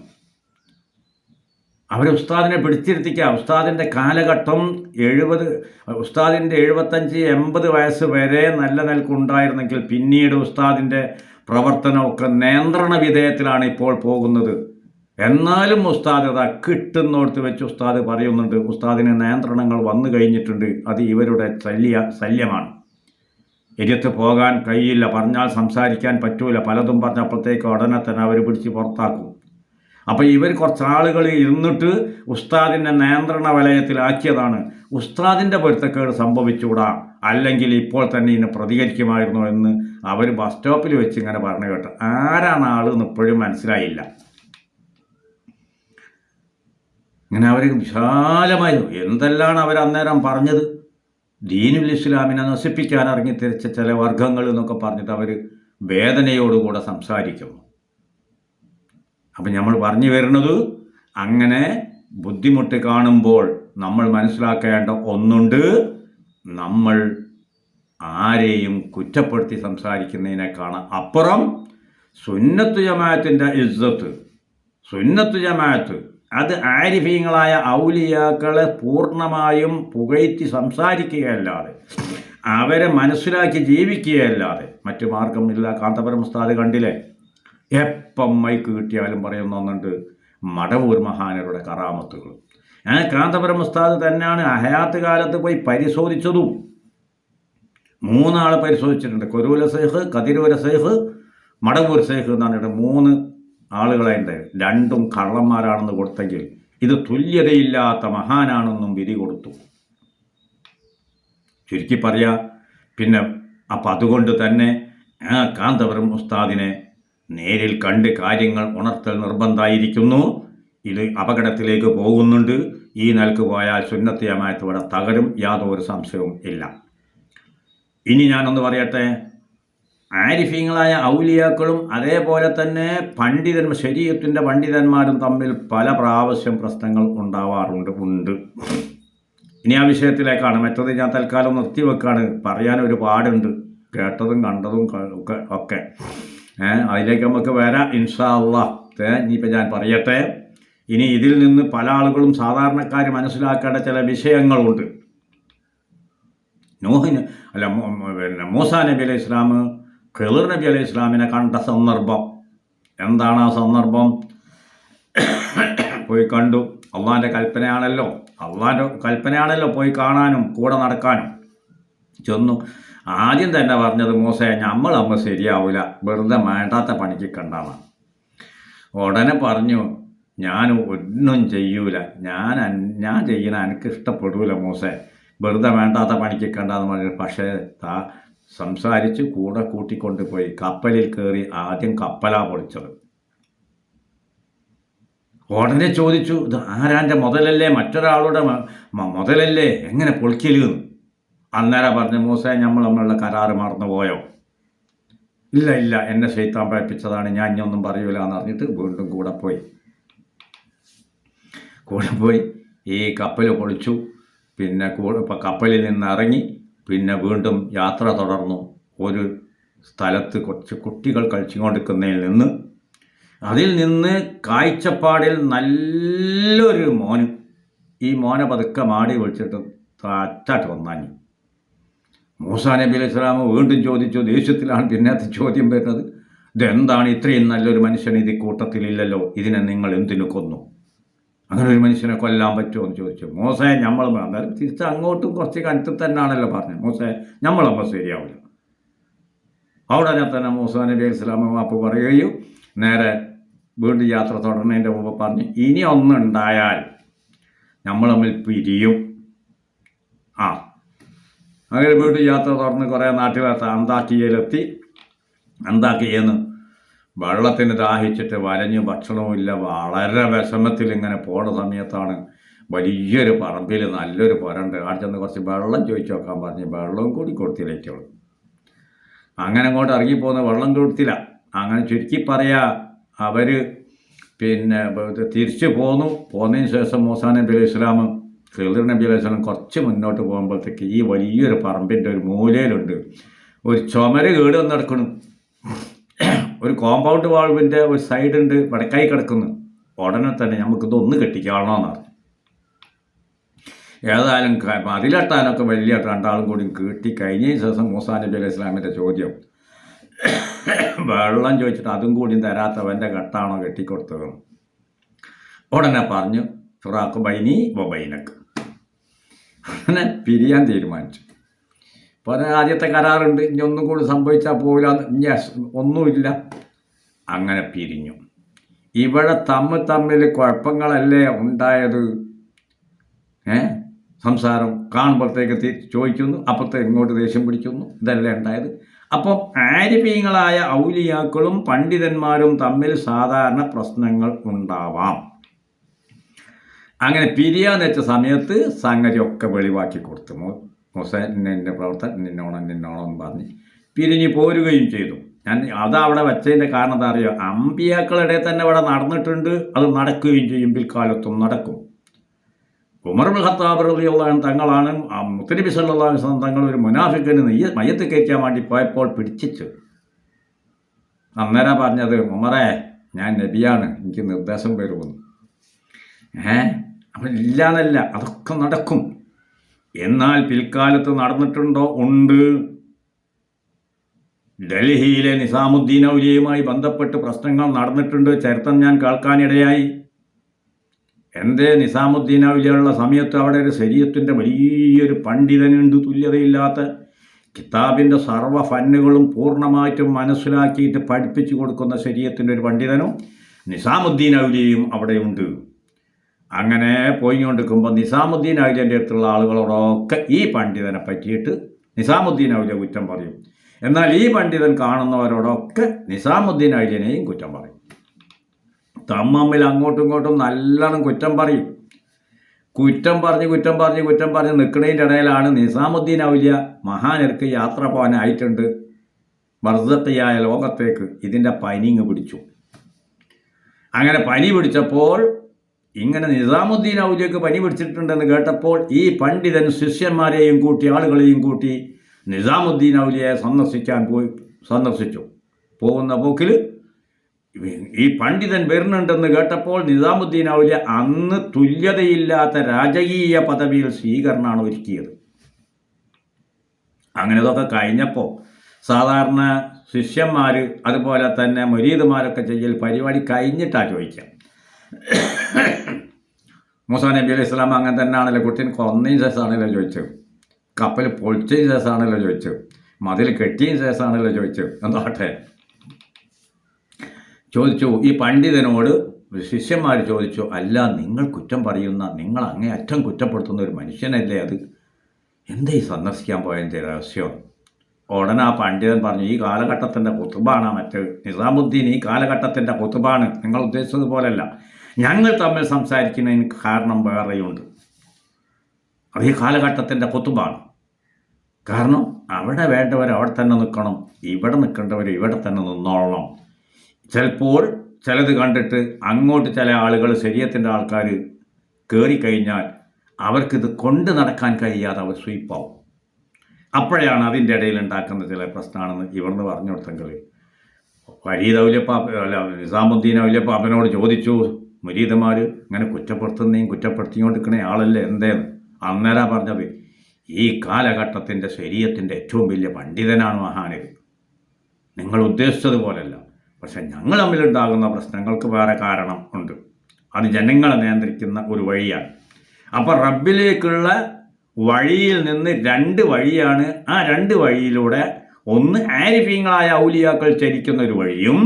Speaker 1: അവർ ഉസ്താദിനെ പിടിച്ചിരുത്തിക്കുക ഉസ്താദിന്റെ കാലഘട്ടം എഴുപത് ഉസ്താദിന്റെ എഴുപത്തഞ്ച് എൺപത് വയസ്സ് വരെ നല്ല നിലക്കുണ്ടായിരുന്നെങ്കിൽ പിന്നീട് ഉസ്താദിന്റെ പ്രവർത്തനമൊക്കെ നിയന്ത്രണ വിധേയത്തിലാണ് ഇപ്പോൾ പോകുന്നത്. എന്നാലും ഉസ്താദ് അതാ കിട്ടുന്നോടത്ത് വെച്ച് ഉസ്താദ് പറയുന്നുണ്ട് ഉസ്താദിന് നിയന്ത്രണങ്ങൾ വന്നു കഴിഞ്ഞിട്ടുണ്ട് അത് ഇവരുടെ ശല്യ ശല്യമാണ്. എരിയത്ത് പോകാൻ കഴിയില്ല പറഞ്ഞാൽ സംസാരിക്കാൻ പറ്റൂല പലതും പറഞ്ഞപ്പോഴത്തേക്ക് ഉടനെ തന്നെ അവർ പിടിച്ച് പുറത്താക്കും. അപ്പോൾ ഇവർ കുറച്ച് ആളുകൾ ഇരുന്നിട്ട് ഉസ്താദിന്റെ നിയന്ത്രണ വലയത്തിലാക്കിയതാണ്. ഉസ്താദിന്റെ പൊരുത്തക്കേട് സംഭവിച്ചുകൂടാ? അല്ലെങ്കിൽ ഇപ്പോൾ തന്നെ ഇതിനെ പ്രതികരിക്കുമായിരുന്നു എന്ന് അവർ ബസ് സ്റ്റോപ്പിൽ വെച്ച് ഇങ്ങനെ പറഞ്ഞു കേട്ടോ. ആരാണ് ആൾ എന്ന് ഇപ്പോഴും മനസ്സിലായില്ല. ഇങ്ങനെ അവർ വിശാലമായി എന്തെല്ലാം അവർ അന്നേരം പറഞ്ഞത്? ദീനുൽ ഇസ്ലാമിനെ നശിപ്പിക്കാൻ ഇറങ്ങി തിരിച്ച ചില വർഗങ്ങൾ എന്നൊക്കെ പറഞ്ഞിട്ട് അവർ വേദനയോടുകൂടെ സംസാരിക്കുന്നു. അപ്പം നമ്മൾ പറഞ്ഞു വരുന്നത് അങ്ങനെ ബുദ്ധിമുട്ട് കാണുമ്പോൾ നമ്മൾ മനസ്സിലാക്കേണ്ട ഒന്നുണ്ട്. നമ്മൾ ആരെയും കുറ്റപ്പെടുത്തി സംസാരിക്കുന്നതിനേക്കാണ് അപ്പുറം സുന്നത്ത് ജമാഅത്തിന്റെ ഇസ്സത്ത് സുന്നത്ത് ജമാഅത്ത് അത് ആരിഫീങ്ങളായ ഔലിയാക്കളെ പൂർണമായും പുകഴ്ത്തി സംസാരിക്കുകയല്ലാതെ അവരെ മനസ്സിലാക്കി ജീവിക്കുകയല്ലാതെ മറ്റു മാർഗമില്ല. കാന്തപുരം ഉസ്താദ് കണ്ടില്ലേ? എപ്പം മൈക്ക് കിട്ടിയാലും പറയുന്ന ഒന്നുണ്ട് മടവൂർ മഹാനരുടെ കറാമത്തുകൾ. കാന്തപുരം ഉസ്താദ് തന്നെയാണ് അഹയാത്ത് കാലത്ത് പോയി പരിശോധിച്ചതും. മൂന്നാൾ പരിശോധിച്ചിട്ടുണ്ട്. കൊരൂല സേഹ് കതിരൂര സേഹ് മടവൂർ സേഹ് എന്നാണ് മൂന്ന് ആളുകളായിട്ട് രണ്ടും കള്ളന്മാരാണെന്ന് കൊടുത്തെങ്കിൽ ഇത് തുല്യതയില്ലാത്ത മഹാനാണെന്നും വിധി കൊടുത്തു. ചുരുക്കി പറയാ പിന്നെ അപ്പം അതുകൊണ്ട് തന്നെ കാന്തപുരം ഉസ്താദിനെ നേരിൽ കണ്ട് കാര്യങ്ങൾ ഉണർത്തൽ നിർബന്ധമായിരിക്കുന്നു ഇത് അപകടത്തിലേക്ക് പോകുന്നുണ്ട്. ഈ നിലയ്ക്ക് പോയാൽ സുന്നത്തിയമായത്തോടെ തകരും യാതൊരു സംശയവും ഇല്ല. ഇനി ഞാനൊന്ന് പറയട്ടെ ആരിഫീങ്ങളായ ഔലിയാക്കളും അതേപോലെ തന്നെ പണ്ഡിതരും ശരീരത്തിന്റെ പണ്ഡിതന്മാരും തമ്മിൽ പല പ്രാവശ്യം പ്രശ്നങ്ങൾ ഉണ്ടാവാറുണ്ട് ഉണ്ട്. ഇനി ആ വിഷയത്തിലേക്കാണ്. മറ്റത് ഞാൻ തൽക്കാലം നിർത്തിവെക്കാണ്. പറയാൻ ഒരുപാടുണ്ട്. കേട്ടതും കണ്ടതും ഒക്കെ ഒക്കെ. അതിലേക്ക് നമുക്ക് വരാം ഇൻഷാ അള്ളാഹ്. ഇനിയിപ്പോൾ ഞാൻ പറയട്ടെ. ഇനി ഇതിൽ നിന്ന് പല ആളുകളും സാധാരണക്കാർ മനസ്സിലാക്കേണ്ട ചില വിഷയങ്ങളുണ്ട്. നോഹിന് അല്ല പിന്നെ മൂസാ നബി അലൈഹി ഇസ്ലാം ഖിളിർ നബി അലൈഹി ഇസ്ലാമിനെ കണ്ട സന്ദർഭം. എന്താണ് ആ സന്ദർഭം? പോയി കണ്ടു. അള്ളാന്റെ കൽപ്പനയാണല്ലോ. അള്ളാന്റെ കൽപ്പനയാണല്ലോ പോയി കാണാനും കൂടെ നടക്കാനും. ചെന്നു. ആദ്യം തന്നെ പറഞ്ഞത് നമ്മൾ അമ്മ ശരിയാവില്ല വെറുതെ വേണ്ടാത്ത പണിക്ക് കണ്ടാണ് ഉടനെ പറഞ്ഞു ഞാൻ ഒന്നും ചെയ്യൂല. ഞാൻ ഞാൻ ചെയ്യണ എനിക്ക് ഇഷ്ടപ്പെടൂല മൂസെ വെറുതെ വേണ്ടാത്ത പണിക്ക് കണ്ടാന്ന് പറഞ്ഞു പക്ഷേ താ സംസാരിച്ച് കൂടെ കൂട്ടിക്കൊണ്ട് പോയി. കപ്പലിൽ കയറി ആദ്യം കപ്പലാ പൊളിച്ചത്. ഉടനെ ചോദിച്ചു ഇത് ആരാന്റെ മുതലല്ലേ? മറ്റൊരാളുടെ മുതലല്ലേ? എങ്ങനെ പൊളിക്കൽ? അന്നേരം പറഞ്ഞു മൂസ നമ്മൾ നമ്മളുടെ കരാറ് മറന്നു പോയോ ഇല്ല ഇല്ല എന്നെ ശൈത്താൻ പഠിപ്പിച്ചതാണ് ഞാൻ ഇനിയൊന്നും പറയൂല എന്ന് പറഞ്ഞിട്ട് വീണ്ടും കൂടെ പോയി. കൂടെ പോയി. ഈ കപ്പൽ പൊളിച്ചു. പിന്നെ കപ്പലിൽ നിന്ന് ഇറങ്ങി പിന്നെ വീണ്ടും യാത്ര തുടർന്നു. ഒരു സ്ഥലത്ത് കുറച്ച് കുട്ടികൾ കളിച്ചുകൊണ്ടിരിക്കുന്നതിൽ നിന്ന് അതിൽ നിന്ന് കാഴ്ചപ്പാടിൽ നല്ലൊരു മോന് ഈ മോനെ പതുക്കെ മാടി വിളിച്ചിട്ട് താറ്റാട്ട് വന്നാഞ്ഞു. മൂസാ നബി അലൈഹി സ്വലാം വീണ്ടും ചോദിച്ചു ദേഷ്യത്തിലാണ് പിന്നെ അത് ചോദ്യം വരുന്നത്? ഇതെന്താണ് ഇത്രയും നല്ലൊരു മനുഷ്യൻ ഇത് കൂട്ടത്തിലില്ലല്ലോ ഇതിനെ നിങ്ങൾ എന്തിനു കൊന്നു? അങ്ങനെ ഒരു മനുഷ്യനെ കൊല്ലാൻ പറ്റുമോ എന്ന് ചോദിച്ചു. മോശേ നമ്മൾ അന്നേരം തിരിച്ച് അങ്ങോട്ടും കുറച്ച് കനത്തിൽ തന്നെയാണല്ലോ പറഞ്ഞത്. മോശേ നമ്മളപ്പോൾ ശരിയാവില്ല. അവിടെ തന്നെ മൂസ നബി സ്വലാം മാപ്പ് പറയുകയും നേരെ വീണ്ടും യാത്ര തുടരുന്നതിന്റെ മുമ്പ് പറഞ്ഞ് ഇനി ഒന്നുണ്ടായാൽ നമ്മൾ തമ്മിൽ പിരിയും. ആ. അങ്ങനെ വീണ്ടും യാത്ര തുടർന്ന് കുറേ നാട്ടുകാർ അന്താക്കിയയിലെത്തി. അന്താക്കിയെന്ന് വെള്ളത്തിന് ദാഹിച്ചിട്ട് വലഞ്ഞ് ഭക്ഷണവുമില്ല വളരെ വിഷമത്തിൽ ഇങ്ങനെ പോണ സമയത്താണ് വലിയൊരു പറമ്പിൽ നല്ലൊരു പുരണ്ട്. അവിടെ ചെന്ന് കുറച്ച് വെള്ളം ചോദിച്ചു നോക്കാൻ പറഞ്ഞ് വെള്ളവും കൂടി കൊടുത്തില്ലേക്കുള്ളൂ അങ്ങനെ അങ്ങോട്ട് ഇറങ്ങിപ്പോകുന്ന വെള്ളം കൊടുത്തില്ല. അങ്ങനെ ചുരുക്കി പറയാ അവർ പിന്നെ തിരിച്ചു പോന്നു. പോന്നതിന് ശേഷം മൂസാ നബി അലൈഹി ഇസ്ലാം നബി അലൈഹി ഇസ്ലാം കുറച്ച് മുന്നോട്ട് പോകുമ്പോഴത്തേക്ക് ഈ വലിയൊരു പറമ്പിന്റെ ഒരു മൂലയിലുണ്ട്. ഒരു ചുമര് കേട് വന്ന് കിടക്കുന്നു ഒരു കോമ്പൗണ്ട് വാൾവിന്റെ ഒരു സൈഡ് ഉണ്ട് വടക്കായി കിടക്കുന്നു. ഉടനെ തന്നെ നമുക്കിതൊന്ന് കെട്ടിക്കാളണമെന്ന് പറഞ്ഞു ഏതായാലും അതിലെട്ടാനൊക്കെ വലിയ രണ്ടാളും കൂടി കീട്ടി കഴിഞ്ഞ ശേഷം മൂസാ നബി അലൈഹി ഇസ്ലാമിന്റെ ചോദ്യം. വെള്ളം ചോദിച്ചിട്ട് അതും കൂടി തരാത്തവന്റെ കെട്ടാണോ കെട്ടിക്കൊടുത്തത്? ഉടനെ പറഞ്ഞു ഫിറാഖ് ബൈനി ബൈനക്ക് അങ്ങനെ പിരിയാൻ തീരുമാനിച്ചു. അപ്പോൾ ആദ്യത്തെ കരാറുണ്ട്. ഇനി ഒന്നും കൂടി സംഭവിച്ചാൽ പോകില്ല ഇനി ഒന്നുമില്ല. അങ്ങനെ പിരിഞ്ഞു. ഇവിടെ തമ്മിൽ തമ്മിൽ കുഴപ്പങ്ങളല്ലേ ഉണ്ടായത്? ഏ? സംസാരം കാണുമ്പോഴത്തേക്ക് ചോദിക്കുന്നു. അപ്പുറത്തെ ഇങ്ങോട്ട് ദേഷ്യം പിടിക്കുന്നു. ഇതല്ലേ ഉണ്ടായത്? അപ്പം ആരിപീങ്ങളായ ഔലിയാക്കളും പണ്ഡിതന്മാരും തമ്മിൽ സാധാരണ പ്രശ്നങ്ങൾ ഉണ്ടാവാം. അങ്ങനെ പിരിയാന്ന് വെച്ച സമയത്ത് സംഗതിയൊക്കെ വെളിവാക്കി കൊടുത്തു. മുസൈൻ എന്റെ പ്രവർത്തകൻ നിന്നോണം നിന്നോണം എന്ന് പറഞ്ഞ് പിരിഞ്ഞ് പോരുകയും ചെയ്തു. ഞാൻ അതവിടെ വെച്ചതിന്റെ കാരണം എന്താ അറിയോ? അമ്പിയാക്കളുടെ തന്നെ അവിടെ നടന്നിട്ടുണ്ട്. അത് നടക്കുകയും ചെയ്യും. പിൽക്കാലത്തും നടക്കും. ഉമർ ഖത്താബ് അൻഹു തങ്ങളാണ് മുത്തനബി അലൈഹി വസല്ലം തങ്ങൾ ഒരു മുനാഫിക്കിന് നെയ്യ മയ്യത്ത് കയറ്റാൻ വേണ്ടി പോയപ്പോൾ പിടിച്ചിച്ചു അന്നേരം പറഞ്ഞത് ഉമറേ ഞാൻ നബിയാണ്. എനിക്ക് നിർദ്ദേശം വരുമെന്ന് ഏ? അപ്പം ഇല്ലാന്നല്ല അതൊക്കെ നടക്കും. എന്നാൽ പിൽക്കാലത്ത് നടന്നിട്ടുണ്ടോ? ഉണ്ട്. ഡൽഹിയിലെ നിസാമുദ്ദീൻ ഔലിയയുമായി ബന്ധപ്പെട്ട് പ്രശ്നങ്ങൾ നടന്നിട്ടുണ്ട്. ചരിത്രം ഞാൻ കേൾക്കാനിടയായി. എന്തേ നിസാമുദ്ദീൻ ഔലിയുള്ള സമയത്ത് അവിടെ ഒരു ശരീരത്തിന്റെ വലിയൊരു പണ്ഡിതനുണ്ട് തുല്യതയില്ലാത്ത കിതാബിന്റെ സർവ ഫന്നുകളും പൂർണമായിട്ടും മനസ്സിലാക്കിയിട്ട് പഠിപ്പിച്ചു കൊടുക്കുന്ന ശരീരത്തിന്റെ ഒരു പണ്ഡിതനും നിസാമുദ്ദീൻ ഔലിയയും അവിടെയുണ്ട്. അങ്ങനെ പോയിക്കൊണ്ടിരിക്കുമ്പോൾ നിസാമുദ്ദീൻ ഔലിയന്റെ അടുത്തുള്ള ആളുകളോടൊക്കെ ഈ പണ്ഡിതനെ പറ്റിയിട്ട് നിസാമുദ്ദീൻ ഔലിയ കുറ്റം പറയും. എന്നാൽ ഈ പണ്ഡിതൻ കാണുന്നവരോടൊക്കെ നിസാമുദ്ദീൻ ഔലിയനെയും കുറ്റം പറയും. തമ്മമ്മിൽ അങ്ങോട്ടും ഇങ്ങോട്ടും നല്ലോണം കുറ്റം പറയും. കുറ്റം പറഞ്ഞ് കുറ്റം പറഞ്ഞ് കുറ്റം പറഞ്ഞ് നിൽക്കുന്നതിന്റെ ഇടയിലാണ് നിസാമുദ്ദീൻ ഔലിയ മഹാനർക്ക് യാത്ര പോകാനായിട്ടുണ്ട്. വർദ്ധത്തയായ ലോകത്തേക്ക് ഇതിന്റെ പനിങ്ങ് പിടിച്ചു. അങ്ങനെ പനി പിടിച്ചപ്പോൾ ഇങ്ങനെ നിസാമുദ്ദീൻ ഔലിയക്ക് പനി പിടിച്ചിട്ടുണ്ടെന്ന് കേട്ടപ്പോൾ ഈ പണ്ഡിതൻ ശിഷ്യന്മാരെയും കൂട്ടി ആളുകളെയും കൂട്ടി നിസാമുദ്ദീൻ ഔലിയെ സന്ദർശിക്കാൻ പോയി സന്ദർശിച്ചു. പോകുന്ന പോക്കിൽ ഈ പണ്ഡിതൻ വരുന്നുണ്ടെന്ന് കേട്ടപ്പോൾ നിസാമുദ്ദീൻ ഔലിയ അന്ന് തുല്യതയില്ലാത്ത രാജകീയ പദവിയിൽ സ്വീകരണമാണ് ഒരുക്കിയത്. അങ്ങനെ ഇതൊക്കെ കഴിഞ്ഞപ്പോൾ സാധാരണ ശിഷ്യന്മാർ അതുപോലെ തന്നെ മുരീദുമാരൊക്കെ ചെയ്യൽ പരിപാടി കഴിഞ്ഞിട്ടാണ് ചോദിക്കാം. മൂസാ നബി അലൈഹി സ്വലാം അങ്ങനെ തന്നെയാണല്ലോ. കുട്ടീൻ കൊന്നതിന് ശേഷമാണല്ലോ ചോദിച്ചത്. കപ്പൽ പൊളിച്ചതിന് ശേഷമാണല്ലോ ചോദിച്ചത്. മതിൽ കെട്ടിയതിന് ശേഷമാണല്ലോ ചോദിച്ചത്. എന്താട്ടെ ചോദിച്ചു ഈ പണ്ഡിതനോട് ശിഷ്യന്മാർ ചോദിച്ചു അല്ല നിങ്ങൾ കുറ്റം പറയുന്ന നിങ്ങൾ അങ്ങേ അറ്റം കുറ്റപ്പെടുത്തുന്ന ഒരു മനുഷ്യനല്ലേ അത്? എന്തേ സന്ദർശിക്കാൻ പോയതിന്റെ രഹസ്യം? ഉടനെ ആ പണ്ഡിതൻ പറഞ്ഞു ഈ കാലഘട്ടത്തിന്റെ കുത്തുബാണ് മറ്റേ നിസാമുദ്ദീൻ ഈ കാലഘട്ടത്തിന്റെ കുത്തുബാണ്. നിങ്ങൾ ഉദ്ദേശിച്ചത് ഉദ്ദേശിച്ചതുപോലല്ല. ഞങ്ങൾ തമ്മിൽ സംസാരിക്കുന്നതിന് കാരണം വേറെയുണ്ട്. അത് ഈ കാലഘട്ടത്തിന്റെ കുത്തുബാണ് കാരണം അവിടെ വേണ്ടവർ അവിടെ തന്നെ നിൽക്കണം ഇവിടെ നിൽക്കേണ്ടവർ ഇവിടെ തന്നെ നിന്നോളണം. ചിലപ്പോൾ ചിലത് കണ്ടിട്ട് അങ്ങോട്ട് ചില ആളുകൾ ശരീരത്തിന്റെ ആൾക്കാർ കയറിക്കഴിഞ്ഞാൽ അവർക്കിത് കൊണ്ട് നടക്കാൻ കഴിയാതെ അവർ സ്വീപ്പാവും. അപ്പോഴാണ് അതിന്റെ ഇടയിൽ ഉണ്ടാക്കുന്ന ചില പ്രശ്നമാണെന്ന് ഇവിടുന്ന് പറഞ്ഞു കൊടുത്തെങ്കിൽ. ഫരീദ് ഔലിയപ്പാപ്പ അല്ല നിസാമുദ്ദീൻ ഔലിയപ്പാപ്പനോട് ചോദിച്ചു മുരീദന്മാർ ഇങ്ങനെ കുറ്റപ്പെടുത്തുന്നേയും കുറ്റപ്പെടുത്തിക്കൊണ്ടിരിക്കണേ ആളല്ലേ എന്തേന്ന്? അന്നേരാ പറഞ്ഞത് ഈ കാലഘട്ടത്തിന്റെ ശരീരത്തിന്റെ ഏറ്റവും വലിയ പണ്ഡിതനാണ് മഹാനര് നിങ്ങൾ ഉദ്ദേശിച്ചതുപോലല്ല പക്ഷെ ഞങ്ങൾ തമ്മിലുണ്ടാകുന്ന പ്രശ്നങ്ങൾക്ക് വേറെ കാരണം ഉണ്ട്. അത് ജനങ്ങളെ നിയന്ത്രിക്കുന്ന ഒരു വഴിയാണ്. അപ്പോൾ റബ്ബിലേക്കുള്ള വഴിയിൽ നിന്ന് രണ്ട് വഴിയാണ് ആ രണ്ട് വഴിയിലൂടെ ഒന്ന് ആരിഫീങ്ങളായ ഔലിയാക്കൾ ചരിക്കുന്ന ഒരു വഴിയും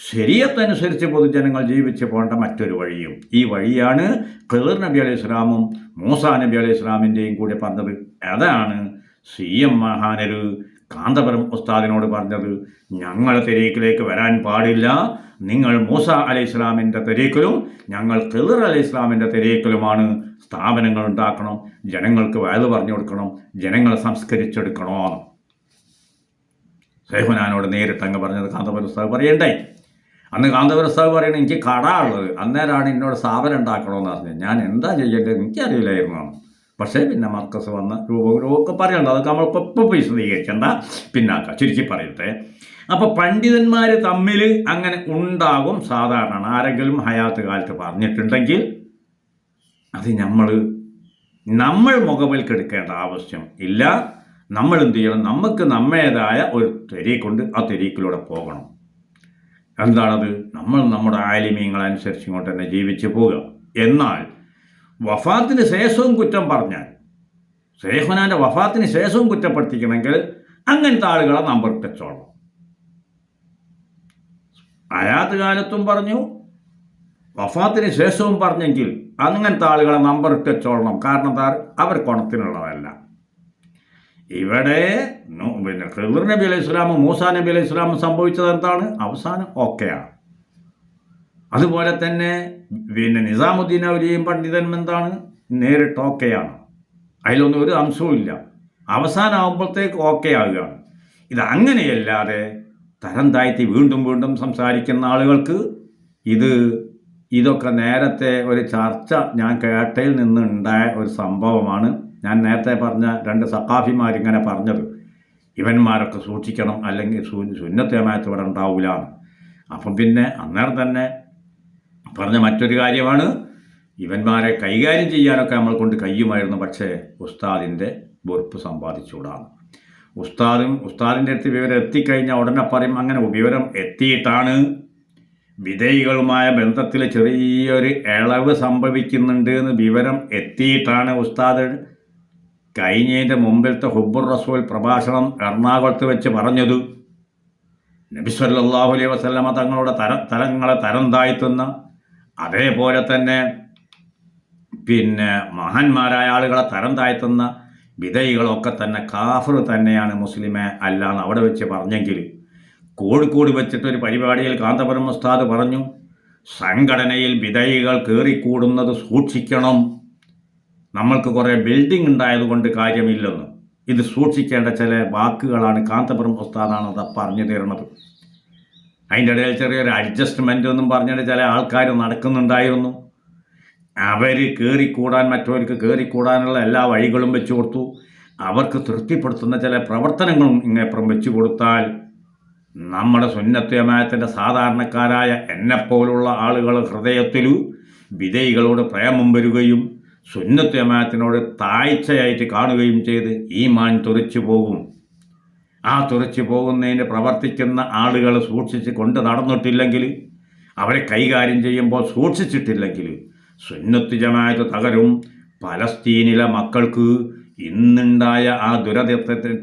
Speaker 1: ശരീരത്തനുസരിച്ച് പൊതുജനങ്ങൾ ജീവിച്ച് പോകേണ്ട മറ്റൊരു വഴിയും ഈ വഴിയാണ് ഖിർ നബി അലൈഹി ഇസ്ലാമും മൂസ നബി അലൈഹി ഇസ്ലാമിന്റെയും കൂടെ പറഞ്ഞത്. അതാണ് സി എം മഹാനര് കാന്തപുരം ഉസ്താദിനോട് പറഞ്ഞത്. ഞങ്ങൾ തെരീക്കിലേക്ക് വരാൻ പാടില്ല. നിങ്ങൾ മൂസ അലൈഹി ഇസ്ലാമിന്റെ തെരീക്കിലും ഞങ്ങൾ ഖിർ അലൈഹി ഇസ്ലാമിന്റെ തെരീക്കിലുമാണ് സ്ഥാപനങ്ങൾ ഉണ്ടാക്കണം ജനങ്ങൾക്ക് വയത് പറഞ്ഞു കൊടുക്കണം ജനങ്ങളെ സംസ്കരിച്ചെടുക്കണോ സേഹുനാനോട് നേരിട്ട് അങ്ങ് പറഞ്ഞത് കാന്തപുരം ഉസ്താദ് പറയണ്ടേ അന്ന് കാന്തപുരം പറയണത് എനിക്ക് കട ഉള്ളത്. അന്നേരമാണ് എന്നോട് സ്ഥാപനം ഉണ്ടാക്കണമെന്ന് പറഞ്ഞത്. ഞാൻ എന്താ ചെയ്യേണ്ടത് എനിക്കറിയില്ലായിരുന്നു പക്ഷേ പിന്നെ മർക്കസ് വന്ന രൂപം രൂപമൊക്കെ പറയണ്ട. അതൊക്കെ നമ്മൾ ഇപ്പം വിശദീകരിക്കേണ്ട. വിശദീകരിക്കണ്ട പിന്നാക്ക ചുരുക്കി പറയട്ടെ. അപ്പോൾ പണ്ഡിതന്മാർ തമ്മിൽ അങ്ങനെ ഉണ്ടാകും. സാധാരണ ആരെങ്കിലും ഹയാത്ത് കാലത്ത് പറഞ്ഞിട്ടുണ്ടെങ്കിൽ അത് നമ്മൾ നമ്മൾ മുഖവൽക്കെടുക്കേണ്ട ആവശ്യം ഇല്ല. നമ്മൾ എന്ത് ചെയ്യണം? നമുക്ക് നമ്മേതായ ഒരു തെരീക്കുണ്ട് ആ തെരീക്കിലൂടെ പോകണം. എന്താണത്? നമ്മൾ നമ്മുടെ ആലിമീങ്ങളനുസരിച്ച് ഇങ്ങോട്ട് തന്നെ ജീവിച്ചു പോവുക. എന്നാൽ വഫാത്തിന് ശേഷവും കുറ്റം പറഞ്ഞാൽ സേഹുനാന്റെ വഫാത്തിന് ശേഷവും കുറ്റപ്പെടുത്തിക്കണമെങ്കിൽ അങ്ങനത്തെ ആളുകളെ നമ്പർ ഇട്ടോളണം അയാത്ത് കാലത്തും പറഞ്ഞു വഫാത്തിന് ശേഷവും പറഞ്ഞെങ്കിൽ അങ്ങനത്തെ ആളുകളെ നമ്പർ ഇട്ടോളണം കാരണം താർ അവർ കുണത്തിനുള്ളതല്ല. ഇവിടെ പിന്നെ ഖിർ നബി അലൈഹി സ്വലാമും മൂസാ നബി അലൈഹി സ്വലാമും സംഭവിച്ചത് എന്താണ്? അവസാനം ഓക്കെയാണ്. അതുപോലെ തന്നെ പിന്നെ നിസാമുദ്ദീൻ അവരെയും പണ്ഡിതനും എന്താണ്? നേരിട്ട് ഓക്കെയാണ്. അതിലൊന്നും ഒരു അംശവും ഇല്ല. അവസാനമാകുമ്പോഴത്തേക്ക് ഓക്കെ ആവുകയാണ്. ഇത് അങ്ങനെയല്ലാതെ തരം താഴ്ത്തി വീണ്ടും വീണ്ടും സംസാരിക്കുന്ന ആളുകൾക്ക് ഇത് ഇതൊക്കെ നേരത്തെ ഒരു ചർച്ച ഞാൻ കേട്ടയിൽ നിന്നുണ്ടായ ഒരു സംഭവമാണ്. ഞാൻ നേരത്തെ പറഞ്ഞ രണ്ട് സക്കാഫിമാരിങ്ങനെ പറഞ്ഞത്. ഇവന്മാരൊക്കെ സൂക്ഷിക്കണം അല്ലെങ്കിൽ സുന്നത്തേമായത്ത് ഇവിടെ ഉണ്ടാവില്ല അപ്പം പിന്നെ അന്നേരം തന്നെ പറഞ്ഞ മറ്റൊരു കാര്യമാണ് ഇവന്മാരെ കൈകാര്യം ചെയ്യാനൊക്കെ നമ്മൾ കൊണ്ട് കഴിയുമായിരുന്നു പക്ഷേ ഉസ്താദിന്റെ വെറുപ്പ് സമ്പാദിച്ചുകൂടാണ് ഉസ്താദും ഉസ്താദിന്റെ അടുത്ത് വിവരം എത്തിക്കഴിഞ്ഞാൽ ഉടനെ പറയും അങ്ങനെ വിവരം എത്തിയിട്ടാണ് വിധേയികളുമായ ബന്ധത്തിൽ ചെറിയൊരു ഇളവ് സംഭവിക്കുന്നുണ്ട് എന്ന് വിവരം എത്തിയിട്ടാണ് ഉസ്താദ് കഴിഞ്ഞതിന്റെ മുമ്പിലത്തെ ഹുബുർ റസൂൽ പ്രഭാഷണം എറണാകുളത്ത് വെച്ച് പറഞ്ഞത് നബി സല്ലല്ലാഹു അലൈഹി വസല്ലമ തങ്ങളുടെ തര തലങ്ങളെ തരം താഴ്ത്തുന്ന അതേപോലെ തന്നെ പിന്നെ മഹാന്മാരായ ആളുകളെ തരം താഴ്ത്തുന്ന വിധൈകളൊക്കെ തന്നെ കാഫർ തന്നെയാണ് മുസ്ലിമെ അല്ലാന്ന് അവിടെ വെച്ച് പറഞ്ഞെങ്കിൽ കോഴിക്കോട് വെച്ചിട്ട് ഒരു പരിപാടിയിൽ കാന്തപുരം ഉസ്താദ് പറഞ്ഞു സംഘടനയിൽ വിധൈകൾ കയറിക്കൂടുന്നത് സൂക്ഷിക്കണം. നമ്മൾക്ക് കുറേ ബിൽഡിംഗ് ഉണ്ടായതുകൊണ്ട് കാര്യമില്ലെന്ന്. ഇത് സൂക്ഷിക്കേണ്ട ചില വാക്കുകളാണ് കാന്തപുരം ഉസ്താദാണ് അത് പറഞ്ഞു തരുന്നത്. അതിന്റെ ഇടയിൽ ചെറിയൊരു അഡ്ജസ്റ്റ്മെന്റ് എന്നും പറഞ്ഞിട്ട് ചില ആൾക്കാർ നടക്കുന്നുണ്ടായിരുന്നു. അവർ കയറിക്കൂടാൻ മറ്റവർക്ക് കയറിക്കൂടാനുള്ള എല്ലാ വഴികളും വെച്ചു കൊടുത്തു. അവർക്ക് തൃപ്തിപ്പെടുത്തുന്ന ചില പ്രവർത്തനങ്ങളും ഇങ്ങേപ്പുറം വെച്ചു കൊടുത്താൽ നമ്മുടെ സുന്നത്യമായത്തിന്റെ സാധാരണക്കാരായ എന്നെപ്പോലുള്ള ആളുകൾ ഹൃദയത്തിലു വിധേയികളോട് പ്രേമം വരികയും സുന്നത്യമായത്തിനോട് താഴ്ചയായിട്ട് കാണുകയും ചെയ്ത് ഈ മാൻ തുറച്ചു പോകും. ആ തുറച്ചു പോകുന്നതിന് പ്രവർത്തിക്കുന്ന ആളുകൾ സൂക്ഷിച്ച് കൊണ്ട് നടന്നിട്ടില്ലെങ്കിൽ അവരെ കൈകാര്യം ചെയ്യുമ്പോൾ സൂക്ഷിച്ചിട്ടില്ലെങ്കിൽ സുന്നത്ത് ജമാഅത്ത് തകരും. പലസ്തീനിലെ മക്കൾക്ക് ഇന്നുണ്ടായ ആ ദുരന്തത്തിനെ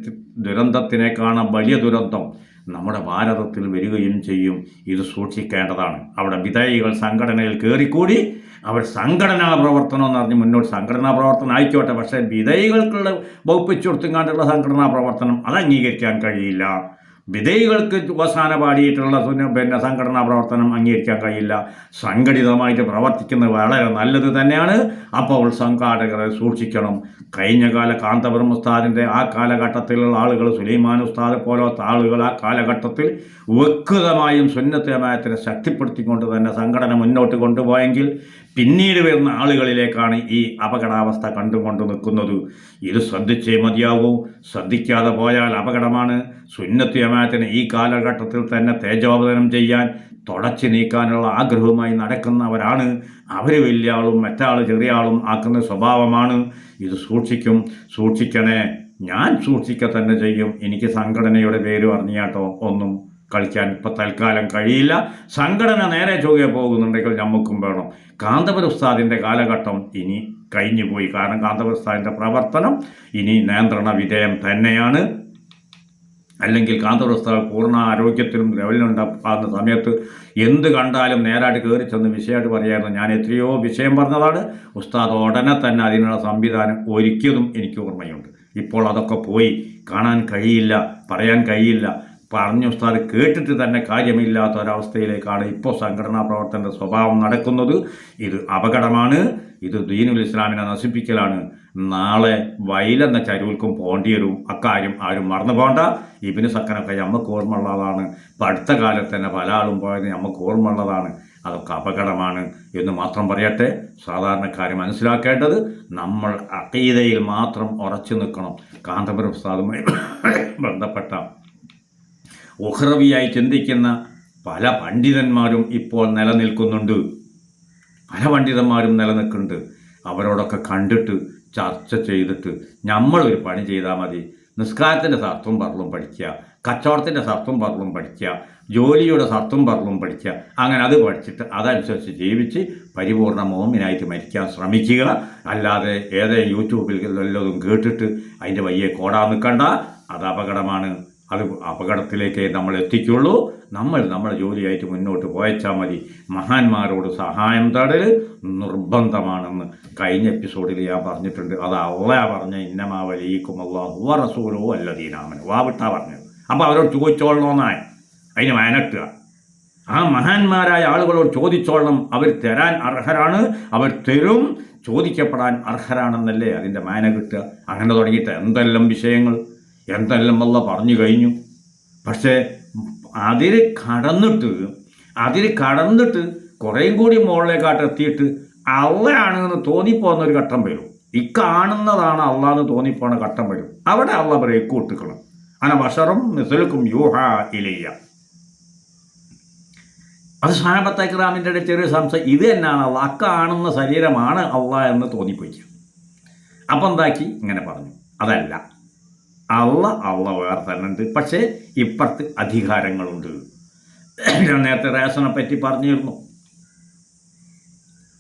Speaker 1: ദുരന്തത്തിനേക്കാണ് വലിയ ദുരന്തം. നമ്മുടെ ഭാരതത്തിൽ വരികയും ചെയ്യും. ഇത് സൂക്ഷിക്കേണ്ടതാണ്. അവിടെ വിധേയികൾ സംഘടനയിൽ കയറിക്കൂടി അവർ സംഘടനാ പ്രവർത്തനം എന്ന് പറഞ്ഞ് മുന്നോട്ട് സംഘടനാ പ്രവർത്തനം ആയിക്കോട്ടെ. പക്ഷേ വിധേയികൾക്കുള്ള വകുപ്പിച്ചു കൊടുത്തും കണ്ടുള്ള സംഘടനാ പ്രവർത്തനം അത് അംഗീകരിക്കാൻ കഴിയില്ല. വിധേയികൾക്ക് അവസാന പാടിയിട്ടുള്ള പിന്നെ സംഘടനാ പ്രവർത്തനം അംഗീകരിക്കാൻ കഴിയില്ല. സംഘടിതമായിട്ട് പ്രവർത്തിക്കുന്നത് വളരെ നല്ലത് തന്നെയാണ്. അപ്പോൾ സംഘാടകരെ സൂക്ഷിക്കണം. കഴിഞ്ഞ കാല കാന്തപുരം ഉസ്താദിന്റെ ആ കാലഘട്ടത്തിലുള്ള ആളുകൾ സുലൈമാൻ ഉസ്താദ് പോലത്തെ ആളുകൾ ആ കാലഘട്ടത്തിൽ വ്യക്തമായും സുന്നത്തമായത്തിനെ ശക്തിപ്പെടുത്തിക്കൊണ്ട് തന്നെ സംഘടന മുന്നോട്ട് കൊണ്ടുപോയെങ്കിൽ പിന്നീട് വരുന്ന ആളുകളിലേക്കാണ് ഈ അപകടാവസ്ഥ കണ്ടുകൊണ്ട് നിൽക്കുന്നത്. ഇത് ശ്രദ്ധിച്ചേ മതിയാകൂ. ശ്രദ്ധിക്കാതെ പോയാൽ അപകടമാണ്. സുന്നത്ത് ജമാഅത്തിന് ഈ കാലഘട്ടത്തിൽ തന്നെ തേജോവതനം ചെയ്യാൻ തുടച്ചു നീക്കാനുള്ള ആഗ്രഹവുമായി നടക്കുന്നവരാണ്. അവർ വലിയ ആളും മറ്റാൾ ചെറിയ ആളും ആക്കുന്ന സ്വഭാവമാണ്. ഇത് സൂക്ഷിക്കും. സൂക്ഷിക്കണേ. ഞാൻ സൂക്ഷിക്കുക തന്നെ ചെയ്യും. എനിക്ക് സംഘടനയുടെ പേര് അറിഞ്ഞാട്ടോ ഒന്നും. കളിക്കാൻ ഇപ്പം തൽക്കാലം കഴിയില്ല. സംഘടന നേരെ ചൊവ്വേ പോകുന്നുണ്ടെങ്കിൽ നമുക്കും വേണം. കാന്തപുര ഉസ്താദിന്റെ കാലഘട്ടം ഇനി കഴിഞ്ഞു പോയി. കാരണം കാന്തപുര ഉസ്താദിന്റെ പ്രവർത്തനം ഇനി നിയന്ത്രണ വിധേയം തന്നെയാണ്. അല്ലെങ്കിൽ കാന്തപുര ഉസ്താദ് പൂർണ ആരോഗ്യത്തിലും ലെവലിലുണ്ടാകുന്ന സമയത്ത് എന്ത് കണ്ടാലും നേരായിട്ട് കയറി ചെന്ന് വിഷയമായിട്ട് പറയായിരുന്നു. ഞാൻ എത്രയോ വിഷയം പറഞ്ഞതാണ്. ഉസ്താദ് ഉടനെ തന്നെ അതിനുള്ള സംവിധാനം ഒരുക്കിയതും എനിക്ക് ഓർമ്മയുണ്ട്. ഇപ്പോൾ അതൊക്കെ പോയി കാണാൻ കഴിയില്ല പറയാൻ കഴിയില്ല. പറഞ്ഞു ഉസ്താദ് കേട്ടിട്ട് തന്നെ കാര്യമില്ലാത്ത ഒരവസ്ഥയിലേക്കാണ് ഇപ്പോൾ സംഘടനാ പ്രവർത്തനത്തിന്റെ സ്വഭാവം നടക്കുന്നത്. ഇത് അപകടമാണ്. ഇത് ദീനുൽ ഇസ്ലാമിനെ നശിപ്പിക്കലാണ്. നാളെ വയലെന്ന ചരുവിൽക്കും പോകേണ്ടി വരും അക്കാര്യം ആരും മറന്നു പോകണ്ട ഇബിന് സക്കനൊക്കെ നമുക്ക് ഓർമ്മയുള്ളതാണ്. ഇപ്പം അടുത്ത കാലത്ത് തന്നെ പല ആളും പോയത് നമുക്ക് ഓർമ്മയുള്ളതാണ്. അതൊക്കെ അപകടമാണ് എന്ന് മാത്രം പറയട്ടെ. സാധാരണക്കാർ മനസ്സിലാക്കേണ്ടത് നമ്മൾ അക്കീതയിൽ മാത്രം ഉറച്ചു നിൽക്കണം. കാന്തപുരം ഉസ്താദുമായി ബന്ധപ്പെട്ട ഉഹ്റവിയായി ചിന്തിക്കുന്ന പല പണ്ഡിതന്മാരും ഇപ്പോൾ നിലനിൽക്കുന്നുണ്ട്. പല പണ്ഡിതന്മാരും നിലനിൽക്കുന്നുണ്ട്. അവരോടൊക്കെ കണ്ടിട്ട് ചർച്ച ചെയ്തിട്ട് നമ്മളൊരു പണി ചെയ്താൽ മതി. നിസ്കാരത്തിന്റെ സർത്തും പറളും പഠിക്കുക. കച്ചവടത്തിന്റെ സർത്തും പറളും പഠിക്കുക. ജോലിയുടെ സർത്തും പറളും പഠിക്കുക. അങ്ങനെ അത് പഠിച്ചിട്ട് അതനുസരിച്ച് ജീവിച്ച് പരിപൂർണ മോമിനായിട്ട് മരിക്കാൻ ശ്രമിക്കുക. അല്ലാതെ ഏതെങ്കിലും യൂട്യൂബിൽ വല്ലതും കേട്ടിട്ട് അതിന്റെ വയ്യെ കോടാൻ നിൽക്കണ്ട. അത് അപകടമാണ്. അത് അപകടത്തിലേക്ക് നമ്മൾ എത്തിക്കുള്ളൂ. നമ്മൾ നമ്മുടെ ജോലിയായിട്ട് മുന്നോട്ട് പോയച്ചാൽ മതി. മഹാന്മാരോട് സഹായം തടൽ നിർബന്ധമാണെന്ന് കഴിഞ്ഞ എപ്പിസോഡിൽ ഞാൻ പറഞ്ഞിട്ടുണ്ട്. അത് അവളെ പറഞ്ഞ ഇന്നമാവലീക്കും അള്ളാഹു റസൂലോ അല്ലദീനാമൻ വാവിട്ടാ പറഞ്ഞത്. അപ്പോൾ അവരോട് ചോദിച്ചോളണമെന്നായി അതിന് വയനട്ടുക ആ മഹാന്മാരായ ആളുകളോട് ചോദിച്ചോളണം. അവർ തരാൻ അർഹരാണ്. അവർ തരും. ചോദിക്കപ്പെടാൻ അർഹരാണെന്നല്ലേ അതിന്റെ മാന കിട്ടുക. അങ്ങനെ തുടങ്ങിയിട്ട് എന്തെല്ലാം വിഷയങ്ങൾ? എന്തെല്ലാം വല്ല പറഞ്ഞു കഴിഞ്ഞു. പക്ഷേ അതിൽ കടന്നിട്ട് അതിൽ കടന്നിട്ട് കുറേയും കൂടി മുകളിലേക്കാട്ട് എത്തിയിട്ട് അള്ളയാണെന്ന് തോന്നിപ്പോകുന്ന ഒരു ഘട്ടം വരും. ഈ കാണുന്നതാണ് അള്ളാന്ന് തോന്നിപ്പോണ ഘട്ടം വരും. അവിടെ അള്ള ബ്രേക്ക് കൂട്ടിക്കണം അങ്ങനെ ബഷറും മിസലുക്കും യൂഹ ഇലയ്യ. അത് സാനബത്തക്രാമിന്റെ ഇടയിൽ ചെറിയ സംശയം. ഇത് തന്നെയാണ് അള്ള. ആ കാണുന്ന ശരീരമാണ് അള്ള എന്ന് തോന്നിപ്പോയിക്കുക. അപ്പം എന്താക്കി? ഇങ്ങനെ പറഞ്ഞു. അതല്ല. അള്ള അള്ള വേറെ തന്നെ ഉണ്ട് പക്ഷേ ഇപ്പുറത്ത് അധികാരങ്ങളുണ്ട്. ഞാൻ നേരത്തെ റേഷനെ പറ്റി പറഞ്ഞിരുന്നു.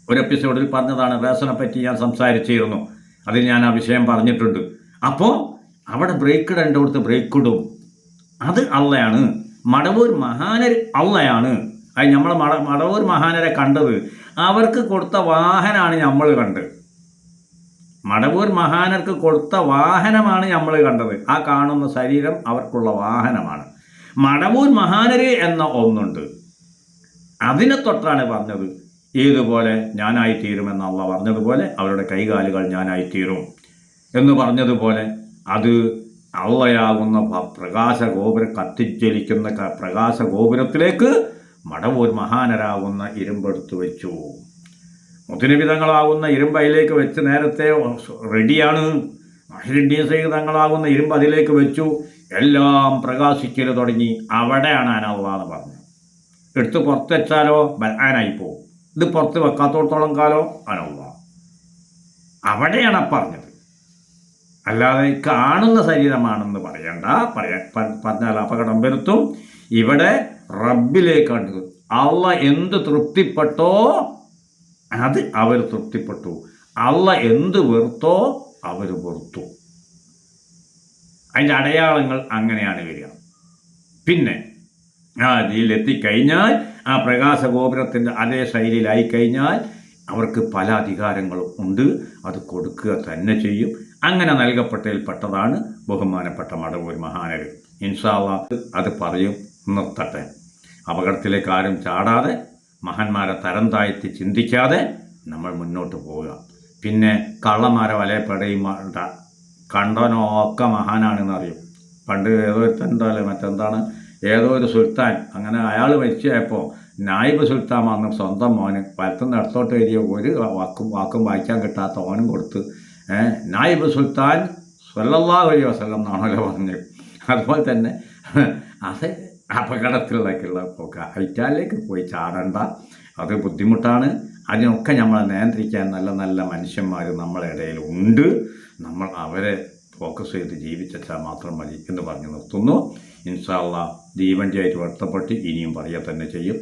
Speaker 1: ഒരു എപ്പിസോഡിൽ പറഞ്ഞതാണ് റേഷനെ പറ്റി ഞാൻ സംസാരിച്ചിരുന്നു. അതിൽ ഞാൻ ആ വിഷയം പറഞ്ഞിട്ടുണ്ട്. അപ്പോൾ അവിടെ ബ്രേക്ക് ഇടേണ്ടടുത്ത് ബ്രേക്ക് ഇടും. അത് അള്ളയാണ്. മടവൂർ മഹാനർ അള്ളയാണ്. അത് നമ്മൾ മട മടവൂർ മഹാനരെ കണ്ടത്. അവർക്ക് കൊടുത്ത വാഹനമാണ് നമ്മൾ കണ്ടത്. മടവൂർ മഹാനർക്ക് കൊടുത്ത വാഹനമാണ് നമ്മൾ കണ്ടത്. ആ കാണുന്ന ശരീരം അവർക്കുള്ള വാഹനമാണ്. മടവൂർ മഹാനര് എന്ന ഒന്നുണ്ട്. അതിനെ തൊട്ടാണ് പറഞ്ഞത് ഏതുപോലെ ഞാനായിത്തീരുമെന്ന് അള്ള പറഞ്ഞതുപോലെ അവരുടെ കൈകാലുകൾ ഞാനായിത്തീരും എന്ന് പറഞ്ഞതുപോലെ അത് അള്ളയാകുന്ന പ്രകാശഗോപുരം പ്രകാശ പ്രകാശഗോപുരത്തിലേക്ക് മടവൂർ മഹാനരാകുന്ന ഇരുമ്പെടുത്തു വെച്ചു. മുത്തുനിബിതങ്ങളാകുന്ന ഇരുമ്പ് അതിലേക്ക് വെച്ച് നേരത്തെ റെഡിയാണ്. മഹിരിഡീസൈ തങ്ങളാകുന്ന ഇരുമ്പ് അതിലേക്ക് വെച്ചു. എല്ലാം പ്രകാശിക്കൽ തുടങ്ങി. അവിടെയാണ് അനള്ളാന്ന് പറഞ്ഞത്. എടുത്ത് പുറത്ത് വെച്ചാലോ ബലാനായി പോകും. ഇത് പുറത്ത് വെക്കാത്തോടത്തോളം കാലോ? അനള്ള അവിടെയാണ് പറഞ്ഞത്. അല്ലാതെ കാണുന്ന ശരീരമാണെന്ന് പറയണ്ട. പറയാ പറഞ്ഞാൽ അപകടം വരുത്തും. ഇവിടെ റബ്ബിലേക്കാണ്. അള്ള എന്ത് തൃപ്തിപ്പെട്ടോ അത് അവർ തൃപ്തിപ്പെട്ടു. അള്ള എന്ത് വെറുത്തോ അവർ വെറുത്തു. അതിന്റെ അടയാളങ്ങൾ അങ്ങനെയാണ് വരിക. പിന്നെ ആ ഇതിലെത്തിക്കഴിഞ്ഞാൽ ആ പ്രകാശ ഗോപുരത്തിന്റെ അതേ ശൈലിയിലായി കഴിഞ്ഞാൽ അവർക്ക് പല അധികാരങ്ങളും ഉണ്ട്. അത് കൊടുക്കുക തന്നെ ചെയ്യും. അങ്ങനെ നൽകപ്പെട്ടതിൽ പെട്ടതാണ് ബഹുമാനപ്പെട്ട മടവൂർ മഹാനര് ഇൻഷാള്ള അത് പറയും നിർത്തട്ടെ. അപകടത്തിലേക്ക് ആരും ചാടാതെ മഹാന്മാരെ തരം താഴ്ത്തി ചിന്തിക്കാതെ നമ്മൾ മുന്നോട്ട് പോവുക. പിന്നെ കള്ളന്മാരെ വലയപ്പെടുകയും കണ്ടനോ ഒക്കെ മഹാനാണെന്ന് അറിയും. പണ്ട് ഏതോ ഒരുത്തണ്ടല്ലേ മറ്റെന്താണ്? ഏതോ ഒരു സുൽത്താൻ. അങ്ങനെ അയാൾ മരിച്ചപ്പോൾ നായിബ് സുൽത്താൻ വന്ന് സ്വന്തം മോന് വലത്തുനിന്ന് ഇടത്തോട്ട് എഴുതിയ ഒരു വാക്കും വാക്കും വായിക്കാൻ കിട്ടാത്ത ഓനും കൊടുത്ത് നായിബ് സുൽത്താൻ സ്വല്ലാ അലൈഹി വസല്ലം എന്നാണല്ലോ പറഞ്ഞത്. അതുപോലെ തന്നെ അത് അപകടത്തിലേക്കുള്ള പോക്ക അയറ്റാലിലേക്ക് പോയി ചാടണ്ട. അത് ബുദ്ധിമുട്ടാണ്. അതിനൊക്കെ നമ്മളെ നിയന്ത്രിക്കാൻ നല്ല നല്ല മനുഷ്യന്മാർ നമ്മളെ ഇടയിൽ ഉണ്ട്. നമ്മൾ അവരെ ഫോക്കസ് ചെയ്ത് ജീവിച്ചാൽ മാത്രം മതി എന്ന് പറഞ്ഞ് നിർത്തുന്നു. ഇൻഷാല്ല ദീപന്റെയായിട്ട് വർത്തപ്പെട്ട് ഇനിയും പറയുക തന്നെ ചെയ്യും.